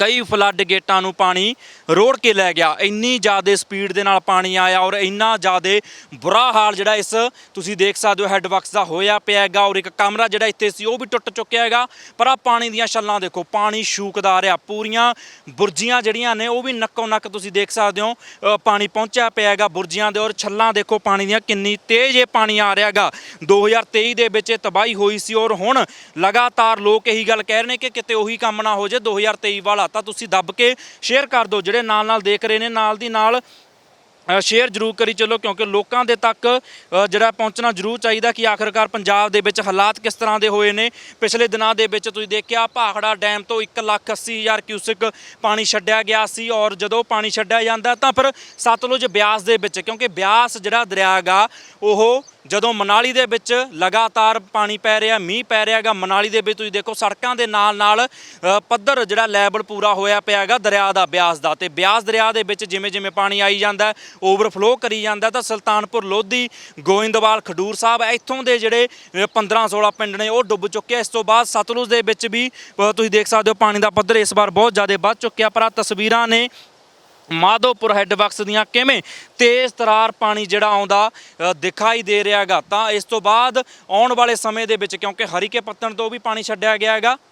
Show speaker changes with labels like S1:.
S1: ਕਈ ਫਲੱਡ ਗੇਟਾਂ ਨੂੰ ਪਾਣੀ ਰੋੜ ਕੇ ਲੈ ਗਿਆ। ਇੰਨੀ ਜ਼ਿਆਦਾ ਸਪੀਡ ਦੇ ਨਾਲ ਪਾਣੀ ਆਇਆ ਔਰ ਇੰਨਾ ਜ਼ਿਆਦਾ ਬੁਰਾ ਹਾਲ ਜਿਹੜਾ ਇਸ, ਤੁਸੀਂ ਦੇਖ ਸਕਦੇ ਹੋ, ਹੈੱਡ ਬਾਕਸ ਦਾ ਹੋਇਆ ਪਿਆ ਹੈਗਾ ਔਰ ਇੱਕ ਕਮਰਾ ਜਿਹੜਾ ਇੱਥੇ ਸੀ, ਉਹ ਵੀ ਟੁੱਟ ਚੁੱਕਿਆ ਹੈਗਾ। ਪਰ ਆ ਪਾਣੀ ਦੀਆਂ ਛੱਲਾਂ ਦੇਖੋ, ਪਾਣੀ ਸ਼ੂਕਦਾ ਆ ਰਿਹਾ। ਪੂਰੀਆਂ ਬੁਰਜੀਆਂ ਜਿਹੜੀਆਂ ਨੇ, ਉਹ ਵੀ ਨੱਕੋ ਨੱਕ ਤੁਸੀਂ ਦੇਖ ਸਕਦੇ ਹੋ ਪਾਣੀ ਪਹੁੰਚਿਆ ਪਿਆ ਹੈਗਾ ਬੁਰਜੀਆਂ ਦੇ ਔਰ ਛੱਲਾਂ ਦੇਖੋ, ਪਾਣੀ ਦੀਆਂ ਕਿੰਨੀ ਤੇਜ਼ ਇਹ ਪਾਣੀ ਆ ਰਿਹਾ ਹੈਗਾ। 2023 ਦੇ ਵਿੱਚ ਇਹ ਤਬਾਹੀ ਹੋਈ ਸੀ ਔਰ ਹੁਣ ਲਗਾਤਾਰ ਲੋਕ ਇਹੀ ਗੱਲ ਕਹਿ ਰਹੇ ਨੇ ਕਿ ਕਿਤੇ ਉਹੀ ਕੰਮ ਨਾ ਹੋ ਜਾਏ 2023 ਵਾਲਾ ਤਾਂ ਤੁਸੀਂ ਦੱਬ ਕੇ ਸ਼ੇਅਰ ਕਰ ਦਿਓ ਜਿਹੜੇ ਨਾਲ ਨਾਲ ਦੇਖ ਰਹੇ ਨੇ ਨਾਲ ਦੀ ਨਾਲ ਸ਼ੇਅਰ ਜ਼ਰੂਰ ਕਰੀ ਚੱਲੋ ਕਿਉਂਕਿ ਲੋਕਾਂ ਦੇ ਤੱਕ ਜਿਹੜਾ ਪਹੁੰਚਣਾ ਜ਼ਰੂਰ ਚਾਹੀਦਾ ਕਿ ਆਖਰਕਾਰ ਪੰਜਾਬ ਦੇ ਵਿੱਚ ਹਾਲਾਤ ਕਿਸ ਤਰ੍ਹਾਂ ਦੇ ਹੋਏ ਨੇ। ਪਿਛਲੇ ਦਿਨਾਂ ਦੇ ਵਿੱਚ ਤੁਸੀਂ ਦੇਖਿਆ ਭਾਖੜਾ ਡੈਮ ਤੋਂ 1,80,000 ਕਿਊਸਿਕ ਪਾਣੀ ਛੱਡਿਆ ਗਿਆ ਸੀ ਔਰ ਜਦੋਂ ਪਾਣੀ ਛੱਡਿਆ ਜਾਂਦਾ ਤਾਂ ਫਿਰ ਸਤਲੁਜ ਬਿਆਸ ਦੇ ਵਿੱਚ ਕਿਉਂਕਿ ਬਿਆਸ ਜਿਹੜਾ ਦਰਿਆ ਹੈਗਾ ਉਹ ਜਦੋਂ ਮਨਾਲੀ ਦੇ ਵਿੱਚ ਲਗਾਤਾਰ ਪਾਣੀ ਪੈ ਰਿਹਾ, ਮੀਂਹ ਪੈ ਰਿਹਾ ਹੈਗਾ, ਮਨਾਲੀ ਦੇ ਵਿੱਚ ਤੁਸੀਂ ਦੇਖੋ ਸੜਕਾਂ ਦੇ ਨਾਲ ਨਾਲ ਪੱਧਰ ਜਿਹੜਾ ਲੈਵਲ ਪੂਰਾ ਹੋਇਆ ਪਿਆ ਹੈਗਾ ਦਰਿਆ ਦਾ, ਬਿਆਸ ਦਾ ਤੇ ਬਿਆਸ ਦਰਿਆ ਦੇ ਵਿੱਚ ਜਿਵੇਂ ਜਿਵੇਂ ਪਾਣੀ ਆਈ ਜਾਂਦਾ, ਓਵਰਫਲੋ ਕਰੀ ਜਾਂਦਾ ਤਾਂ ਸੁਲਤਾਨਪੁਰ ਲੋਧੀ, ਗੋਇੰਦਵਾਲ, ਖਡੂਰ ਸਾਹਿਬ ਇੱਥੋਂ ਦੇ ਜਿਹੜੇ 15 16 ਪਿੰਡ ਨੇ ਉਹ ਡੁੱਬ ਚੁੱਕੇ ਆ। ਇਸ ਤੋਂ ਬਾਅਦ ਸਤਲੁਜ ਦੇ ਵਿੱਚ ਵੀ ਤੁਸੀਂ ਦੇਖ ਸਕਦੇ ਹੋ ਪਾਣੀ ਦਾ ਪੱਧਰ ਇਸ ਵਾਰ ਬਹੁਤ ਜ਼ਿਆਦਾ ਵੱਧ ਚੁੱਕਿਆ, ਪਰ ਆ ਤਸਵੀਰਾਂ ਨੇ ਮਾਧੋਪੁਰ ਹੈੱਡ ਬਾਕਸ ਦੀਆਂ ਕਿਵੇਂ ਤੇਜ਼ ਤਰਾਰ ਪਾਣੀ ਜਿਹੜਾ ਆਉਂਦਾ ਦਿਖਾਈ ਦੇ ਰਿਹਾ ਹੈਗਾ। ਤਾਂ ਇਸ ਤੋਂ ਬਾਅਦ ਆਉਣ ਵਾਲੇ ਸਮੇਂ ਦੇ ਵਿੱਚ ਕਿਉਂਕਿ ਹਰੀਕੇ ਪੱਤਣ ਤੋਂ ਵੀ ਪਾਣੀ ਛੱਡਿਆ ਗਿਆ ਹੈਗਾ।